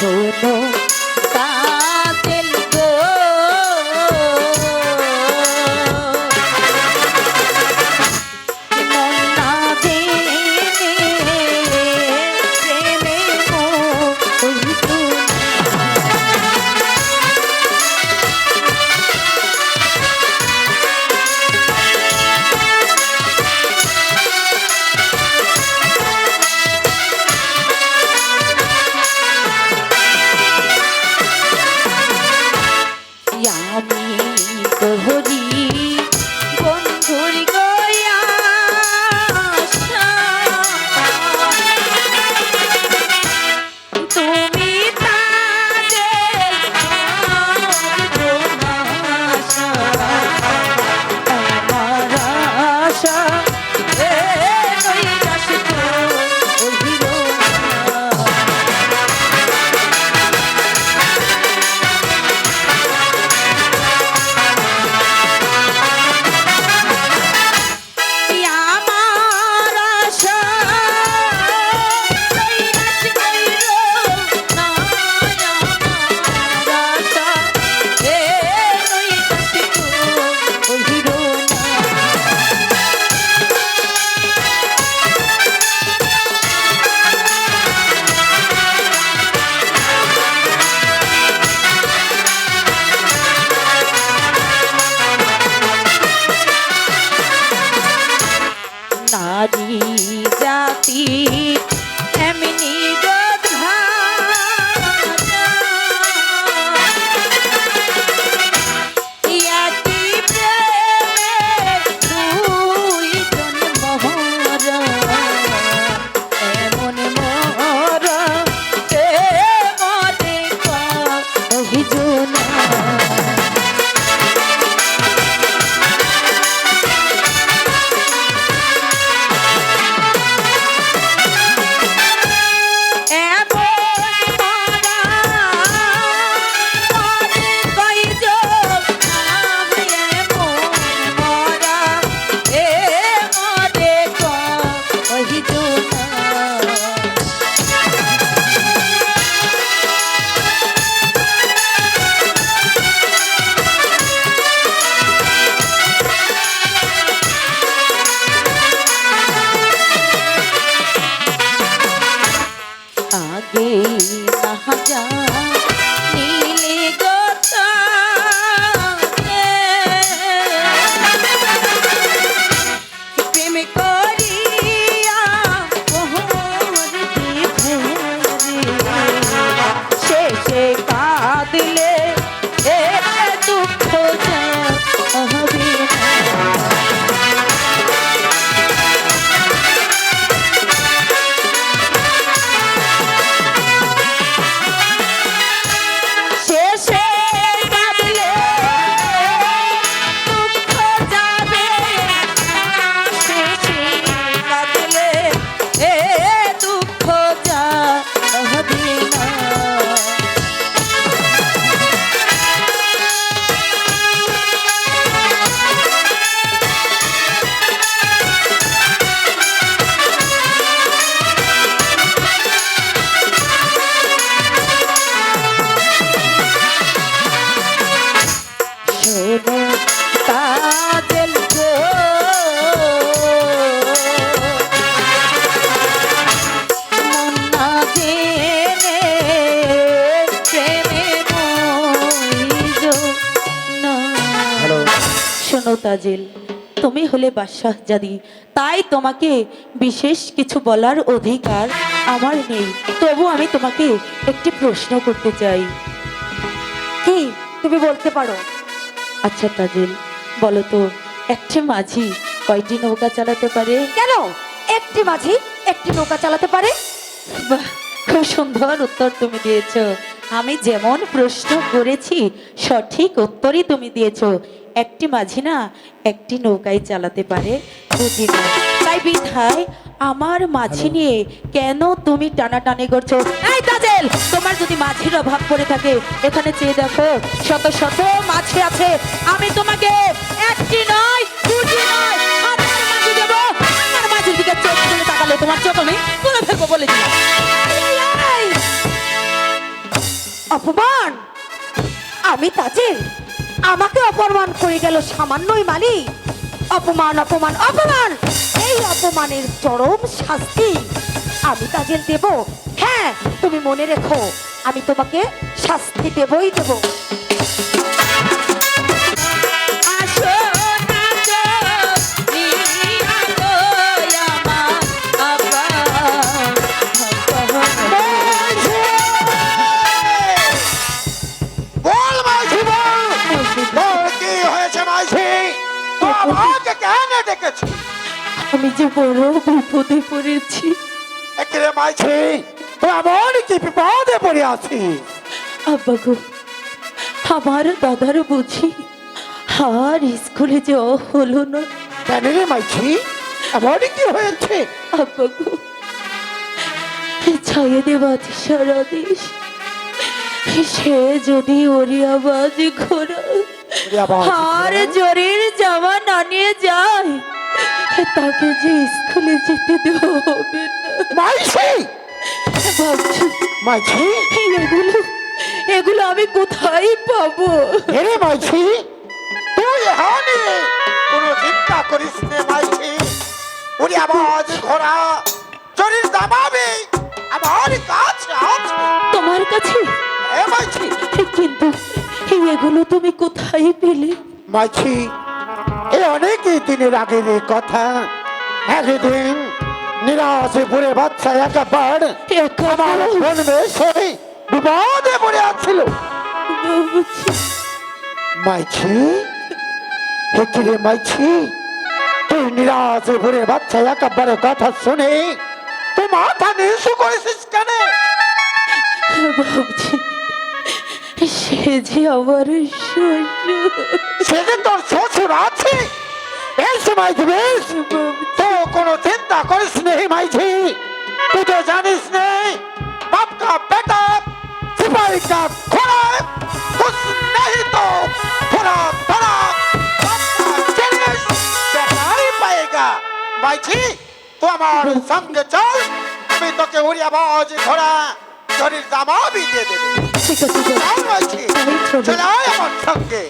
শোনো। নারী জাতি এমনি শোনো তাজেল তুমি হলে বাদশাহ জাদি তাই তোমাকে বিশেষ কিছু বলার অধিকার আমার নেই। তবু আমি তোমাকে একটি প্রশ্ন করতে চাই। কি? তুমি বলতে পারো। আচ্ছা তাজেল বলো তো একটি মাঝি কয়টি নৌকা চালাতে পারে? কেন? একটি মাঝি একটি নৌকা চালাতে পারে? বাহ খুব সুন্দর উত্তর তুমি দিয়েছ। আমি যেমন প্রশ্ন করেছি সঠিক উত্তরই তুমি দিয়েছ। একটি মাঝি না একটি নৌকাই চালাতে পারে। তাই বিধায় আমার মাঝি নিয়ে কেন তুমি টানাটানি করছ? এই তাজেল তোমার যদি মাঝির অভাব পড়ে থাকে এখানে চেয়ে দেখো শত শত মাছি আছে। আমি তোমাকে একটি নয় দুটি নয় হাজার মাঝি দেবো। আমার মাঝির দিকে চোখ তুলে তাকালে তোমার চোখ আমি তুলে ফেলব বলে এই। অপমান! আমি তাজেল আমাকে অপমান করে গেল সামান্যই মালি। অপমান অপমান অপমান! এই অপমানের চরম শাস্তি আমি তাজেল দেব। হ্যাঁ তুমি মনে রেখো, আমি তোমাকে শাস্তি দেবই দেবো। আমি যে বড় বিপদে পড়েছি। একেরে এমন কি বিপদে পড়ে আছিস আব্বা গো আমার দাদার বুঝি আর স্কুলে যাওয়া হলো না। কেন রে এমন কি হয়েছে? আব্বা গো ছায়ে দেবাজ সারা দেশ সে যদি ওরিয়াবাজ ঘোরা আর? জোরের জামা না নিয়ে যায় তাকে যে স্কুলে যেতে দেওয়া হবে না। মাঝি ভাবছি মাঝি এগুলো এগুলো আমি কোথায় পাবো? এরে মাঝি তুই হানি কোনো চিন্তা করিস নে মাঝি ওরে আবার ঘোড়া চরির দাবাবে আমার কাছে আছে। তোমার কাছে? এ মাঝি কিন্তু এগুলো তুমি কোথায় পেলে? মাঝি এ অনেক দিনের আগের কথা। একদিন নিরাশে পড়ে বাচ্চা একাবার আমার বলবে সেই বিপদে পড়ে ভাবছি মাইছি? হেকিরে মাইছি? তুই নিরাশে ভরে বাচ্চা একেবারে কথা শুনে তুই মাথা নিচু করেছিস কেন? ভাবছি। সে যে আমার শ্বশুর সেদিন তোর শ্বশুর আছে এই সময় দিবিস তো কোনো চিন্তা করিস নেই মাইছি তুই তো জানিস নেই বাপ का बेटा सिपाही का घोड़ा कुछ नहीं तो थोड़ा बड़ा बाप का जिनिस बेटा ही पाएगा মাইছি তো আমার সঙ্গে চল আমি তোকে উড়ি জামা भी दे দেবে। চলে আয় আমার সঙ্গে।